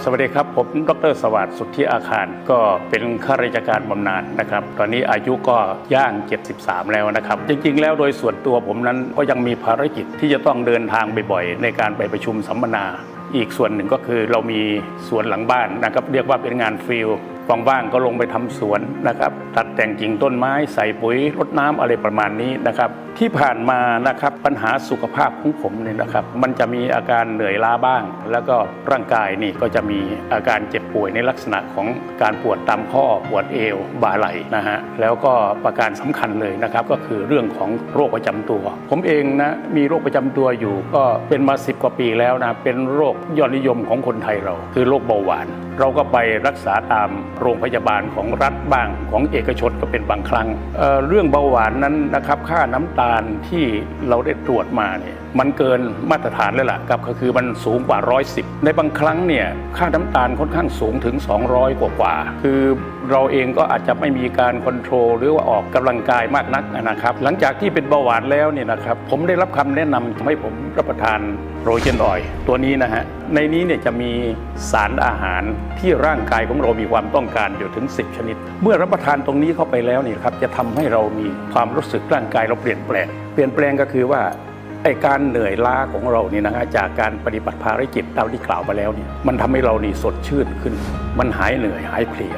สวัสดีครับ ผมดรสวัสดิ์สุทธิอาคารก็เป็นข้าราชการบำนาญนะครับ ตอนนี้อายุก็ย่าง 73 แล้วนะครับ จริงๆ แล้วโดยส่วนตัวผมนั้นก็ยังมีภารกิจที่จะต้องเดินทางบ่อยๆ ในการไปประชุมสัมมนา อีกส่วนหนึ่งก็คือเรามีสวนหลังบ้านนะครับ เรียกว่าเป็นงานฟิลว่างๆก็ลงไปทำสวนนะครับ ตัดแต่งกิ่งต้นไม้ใส่ปุ๋ยรดน้ำอะไรประมาณนี้นะครับที่ผ่านมานะครับปัญหาสุขภาพของผมเนี่ยนะครับ มันจะมีอาการเหนื่อยล้าบ้าง แล้วก็ร่างกายนี่ก็จะมีอาการเจ็บป่วยในลักษณะของการปวดตามข้อปวดเอวบ่าไหล่นะฮะแล้วก็ประการสำคัญเลยนะครับก็คือเรื่องของโรคประจำตัว ผมเองนะมีโรคประจำตัวอยู่ ก็เป็นมาสิบกว่าปีแล้วนะเป็นโรคยอดนิยมของคนไทยเรา คือโรคเบาหวาน เราก็ไปรักษาตามโรงพยาบาลของรัฐบ้างของเอกชนก็เป็นบางครั้งเเรื่องเบาหวานนั้นนะครับค่าน้ำตาลที่เราได้ตรวจมาเนี่ย มันเกินมาตรฐานแล้วล่ะครับก็คือมันสูงกว่า 110 ในบางครั้งเนี่ยค่าน้ำตาลค่อนข้างสูงถึง 200 กว่ากว่า คือเราเองก็อาจจะไม่มีการคอนโทรลหรือว่าออกกำลังกายมากนักนะครับหลังจากที่เป็นเบาหวานแล้วเนี่ยนะครับผมได้รับคำแนะนำให้ผมรับประทานโรเจนออยตัวนี้นะฮะในนี้เนี่ยจะมีสารอาหารที่ร่างกายของเรามีความต้องการอยู่ถึง 10 ชนิด เมื่อรับประทานตรงนี้เข้าไปแล้วเนี่ยครับจะทำให้เรามีความรู้สึกร่างกายเราเปลี่ยนแปลง เปลี่ยนแปลงก็คือว่า ไอการเหนื่อยล้าของเรานี่นะฮะจากการปฏิบัติภารกิจตามที่กล่าวไปแล้วเนี่ยมันทำให้เรานี่สดชื่นขึ้น มันหายเหนื่อยหายเพลีย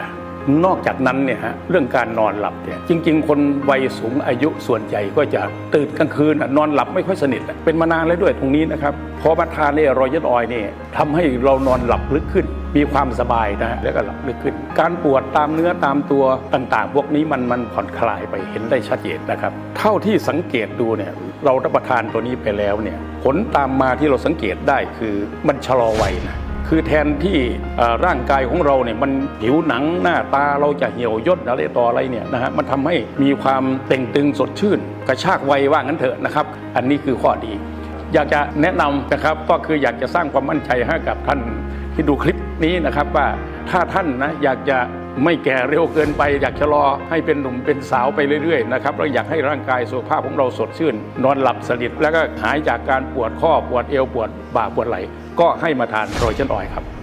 นอกจากนั้นเนี่ยฮะเรื่องการนอนหลับเนี่ยจริง ๆ คนวัยสูงอายุส่วนใหญ่ก็จะตื่นกลางคืนนอนหลับไม่ค่อยสนิทเป็นมานานแล้วด้วยตรงนี้นะครับพอมาทานเนี่ยรอยยัดออยเนี่ยทำให้เรานอนหลับลึกขึ้น มีความสบายนะฮะแล้วก็หลับลึกขึ้น การปวดตามเนื้อตามตัวต่างๆ พวกนี้มันมันผ่อนคลายไปเห็นได้ชัดเจนนะครับ เท่าที่สังเกตดูเนี่ยเรารับประทานตัวนี้ไปแล้วเนี่ยผลตามมาที่เราสังเกตได้คือมันชะลอวัยนะคือแทนที่ร่างกายของเราเนี่ยมันผิวหนังหน้าตาเราจะเหี่ยวย่นอะไรต่ออะไรเนี่ยนะฮะมันทำให้มีความเต่งตึงสดชื่น กระชากวัยว่างั้นเถอะนะครับ อันนี้คือข้อดี อยากจะแนะนำนะครับก็คืออยากจะสร้างความมั่นใจให้กับท่านที่ดูคลิปนี้นะครับว่าถ้าท่านนะอยากจะไม่แก่เร็วเกินไป อยากชะลอให้เป็นหนุ่มเป็นสาวไปเรื่อยๆนะครับแล้วอยากให้ร่างกายสุขภาพของเราสดชื่น นอนหลับสนิทแล้วก็หายจากการปวดข้อปวดเอวปวดบ่าปวดไหล่ก็ให้มาทานโรยเช่นออยครับ